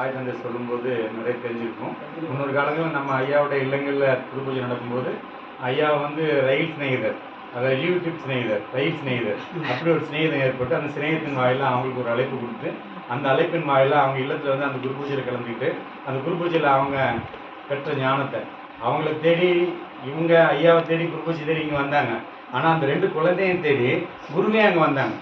தாய் தந்தை சொல்லும்போது நிறைய தெரிஞ்சிருக்கும். முன்னொரு காலங்களில் நம்ம ஐயாவோட இல்லங்களில் திருப்பூஜை நடக்கும்போது ஐயா வந்து ரயில் சிநேகிதர். அதாவது யூடியூப் சிநேகிதர் ரயில் சிநேகிதர். அப்படி ஒரு சிநேகிதம் ஏற்பட்டு அந்த சிநேகத்தின் வாயிலாக அவங்களுக்கு ஒரு அழைப்பு கொடுத்து அந்த அழைப்பின் வாயிலாக அவங்க இல்லத்தில் வந்து அந்த குரு பூஜையில் கலந்துக்கிட்டு அந்த குரு பூஜையில் அவங்க பெற்ற ஞானத்தை அவங்கள தேடி இவங்க ஐயாவை தேடி குரு பூஜை தேடி இங்கே வந்தாங்க. ஆனால் அந்த ரெண்டு குழந்தையும் தேடி குருவே அங்கே வந்தாங்க.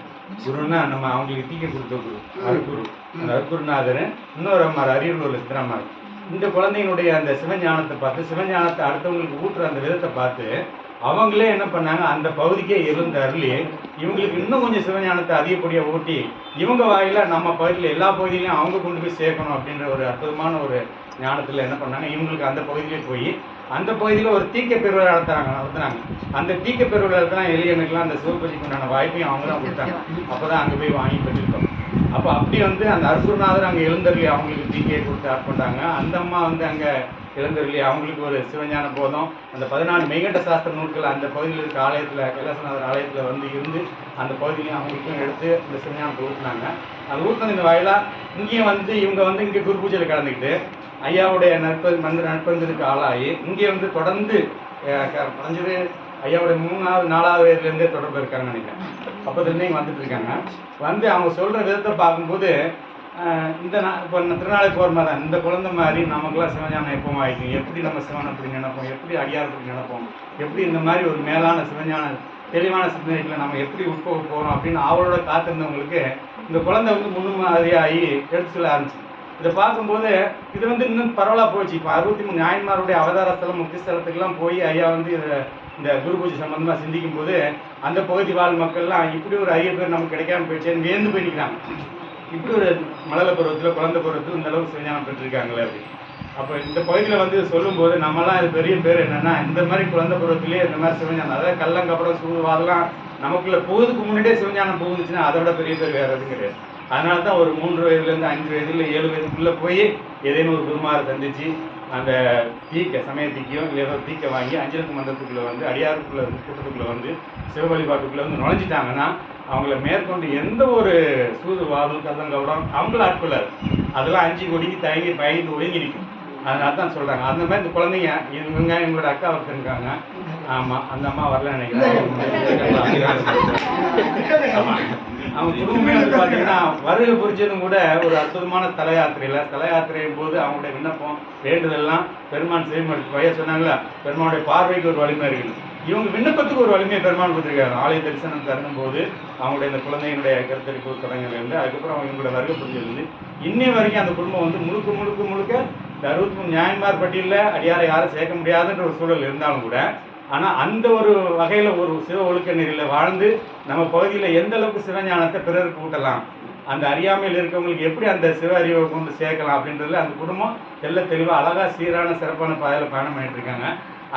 குருன்னா நம்ம அவங்களுக்கு தீக்க கொடுத்த குரு அருக்குரு அந்த அருக்குருநாதர் இன்னொரு அம்மார் அரியலூர்ல சித்தராமார் இந்த குழந்தைங்களுடைய அந்த சிவஞானத்தை பார்த்து சிவஞானத்தை அடுத்தவங்களுக்கு ஊட்டுற அந்த விதத்தை பார்த்து அவங்களே என்ன பண்ணாங்க அந்த பகுதிக்கே இருந்து அருளி இவங்களுக்கு இன்னும் கொஞ்சம் சிவஞானத்தை அதிகப்படியாக ஊட்டி இவங்க வாயில நம்ம பகுதியில் எல்லா பகுதியிலையும் அவங்க கொண்டு போய் சேர்க்கணும் அப்படின்ற ஒரு அற்புதமான ஒரு ஞானத்தில் என்ன பண்ணாங்க இவங்களுக்கு அந்த பகுதியிலே போய் அந்த பகுதியில் ஒரு தீக்க பெருவிழா நடத்துறாங்க நடத்துனாங்க. அந்த தீக்க பெருவிழா தான் எளியனுக்குலாம் அந்த சிவபூஜைக்கு உண்டான வாய்ப்பையும் அவங்க தான் கொடுத்தாங்க. அப்போ தான் அங்கே போய் வாங்கி பெற்றிருக்கோம் அப்போ அப்படி வந்து அந்த அற்புதநாதர் அங்கே எழுந்தருளி அவங்களுக்கு தீக்கையை கொடுத்து ஆட்பண்றாங்க அந்த அம்மா வந்து அங்கே இளந்தருளி அவங்களுக்கு ஒரு சிவஞான போதம். அந்த பதினாலு மெய்கண்ட சாஸ்திர நூல்கள் அந்த பகுதியில் இருக்க ஆலயத்தில் கைலாசநாதர் ஆலயத்தில் வந்து இருந்து அந்த பகுதியிலையும் அவங்களுக்கும் எடுத்து இந்த சிவஞானத்தை ஊட்டினாங்க. அது ஊட்டினதின் வாயிலாக இங்கேயும் வந்து இவங்க வந்து இங்கே குரு பூஜையில் கலந்துக்கிட்டு ஐயாவுடைய நற்பது மந்திர நற்பந்தருக்கு ஆளாகி இங்கே வந்து தொடர்ந்து குறைஞ்சது ஐயாவுடைய மூணாவது நாலாவது வயதுலேருந்தே தொடர்பு இருக்காங்கன்னு நினைக்கிறேன். அப்போதுலேருந்தே இங்கே வந்துட்டு இருக்காங்க. வந்து அவங்க சொல்கிற விதத்தை பார்க்கும்போது இந்த நான் இப்போ திருநாளை போகிற மாதிரி தான். இந்த குழந்தை மாதிரி நமக்குலாம் சிவஞானம் எப்போ ஆகிக்கும் எப்படி நம்ம சிவனை அப்படி நினைப்போம்? எப்படி அடியார் அப்படி நினைப்போம்? எப்படி இந்த மாதிரி ஒரு மேலான சிவஞான தெளிவான சிந்தனைகளை நம்ம எப்படி உட்போக போகிறோம் அப்படின்னு அவரோட காத்திருந்தவங்களுக்கு இந்த குழந்தை வந்து முன்னுமாதிரியாகி எடுத்து சொல்ல ஆரம்பிச்சு. இதை பார்க்கும்போது இது வந்து இன்னும் பரவலாக போச்சு. இப்போ அறுபத்தி மூணு ஞாயின்மாருடைய அவதார ஸ்தலம் முக்தி ஸ்தலத்துக்கெல்லாம் போய் ஐயா வந்து இதை இந்த குரு பூஜை சம்பந்தமாக சிந்திக்கும் போது அந்த பகுதி வாழ் மக்கள்லாம் இப்படி ஒரு அரிய பேர் நமக்கு கிடைக்காம போயிடுச்சேன்னு வேந்து போய் நிற்கிறாங்க இப்படி ஒரு மழலை பருவத்தில் குழந்தை பருவத்தில் இந்த அளவுக்கு சிவஞானம் பெற்றிருக்காங்களே அப்படி. அப்போ இந்த பகுதியில் வந்து சொல்லும்போது நம்மலாம் இது பெரிய பேர் என்னென்னா இந்த மாதிரி குழந்தை பருவத்திலேயே இந்த மாதிரி சிவஞானம் அதாவது கள்ளங்கப்படம் சூழ்வாதெல்லாம் நமக்குள்ள போகுதுக்கு முன்னாடியே சிவஞானம் போகுதுச்சுன்னா அதோட பெரிய பேர் வேற எதுவும் கிடையாது. அதனால தான் ஒரு மூன்று வயதுலேருந்து அஞ்சு வயதுல ஏழு வயதுக்குள்ளே போய் ஏதேனும் ஒரு குருமாரை சந்திச்சு அந்த தீக்க சமய தீக்கையும் இல்லை ஏதோ தீக்க வாங்கி அஞ்சலுக்கு மன்றத்துக்குள்ளே வந்து அடியாருக்குள்ள கூட்டத்துக்குள்ளே வந்து சிவ வழிபாட்டுக்குள்ளே வந்து நுழைஞ்சிட்டாங்கன்னா அவங்கள மேற்கொண்டு எந்த ஒரு சூது வாதம் கதங்கவுடம் அவங்கள ஆட்கொள்ளாது அதெல்லாம் அஞ்சு ஒடுங்கி தயங்கி பயந்து ஒதுங்கி நிற்கும் அதனால தான் சொல்கிறாங்க அந்த மாதிரி இந்த குழந்தைங்க இவங்க எங்களோட அக்கா ஒருத்தர் இருக்காங்க. ஆமாம் அந்த அம்மா வரல நினைக்கிறேன். அவங்க குடும்பமே வந்து பார்த்தீங்கன்னா வருகை புரிச்சதும் கூட ஒரு அற்புதமான தல யாத்திரையில். தல யாத்திரையின் போது அவங்களுடைய விண்ணப்பம் வேண்டுதெல்லாம் பெருமான் செய்யப்படுத்து பைய சொன்னாங்களா பெருமானுடைய பார்வைக்கு ஒரு வலிமை இருக்குது. இவங்க விண்ணப்பத்துக்கு ஒரு வலிமையை பெருமான் கொடுத்துருக்காரு. ஆலய தரிசனம் தரணும் போது அவங்களுடைய இந்த குழந்தையினுடைய கருத்தரிப்பு தொடங்கிலிருந்து அதுக்கப்புறம் அவங்க இவங்களோட வருகை புரிஞ்சது இன்னை வரைக்கும் அந்த குடும்பம் வந்து முழுக்க முழுக்க முழுக்க இந்த அறுபத்தி மூணு நியாயமார் பட்டியலில் அடியாரை யாரும் சேர்க்க முடியாதுன்ற ஒரு சூழல் இருந்தாலும் கூட ஆனால் அந்த ஒரு வகையில் ஒரு சிவ ஒழுக்க நெறியில் வாழ்ந்து நம்ம பகுதியில் எந்த அளவுக்கு சிவஞானத்தை பிறருக்கு ஊட்டலாம்? அந்த அறியாமையில் இருக்கவங்களுக்கு எப்படி அந்த சிவ அறிவை கொண்டு சேர்க்கலாம் அப்படின்றதுல அந்த குடும்பம் எல்லாம் தெளிவாக அழகாக சீரான சிறப்பான பாதையில் பயணம் பண்ணிட்டு இருக்காங்க.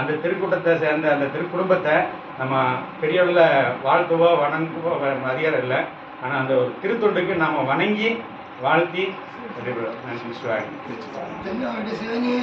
அந்த திருக்கூட்டத்தை சேர்ந்த அந்த திருக்குடும்பத்தை நம்ம பெரியவர்களை வாழ்த்துவோ வணங்குவோ வேற அதிகாரம் இல்லை. ஆனால் அந்த ஒரு திருத்தொண்டுக்கு நாம் வணங்கி வாழ்த்தி நன்றி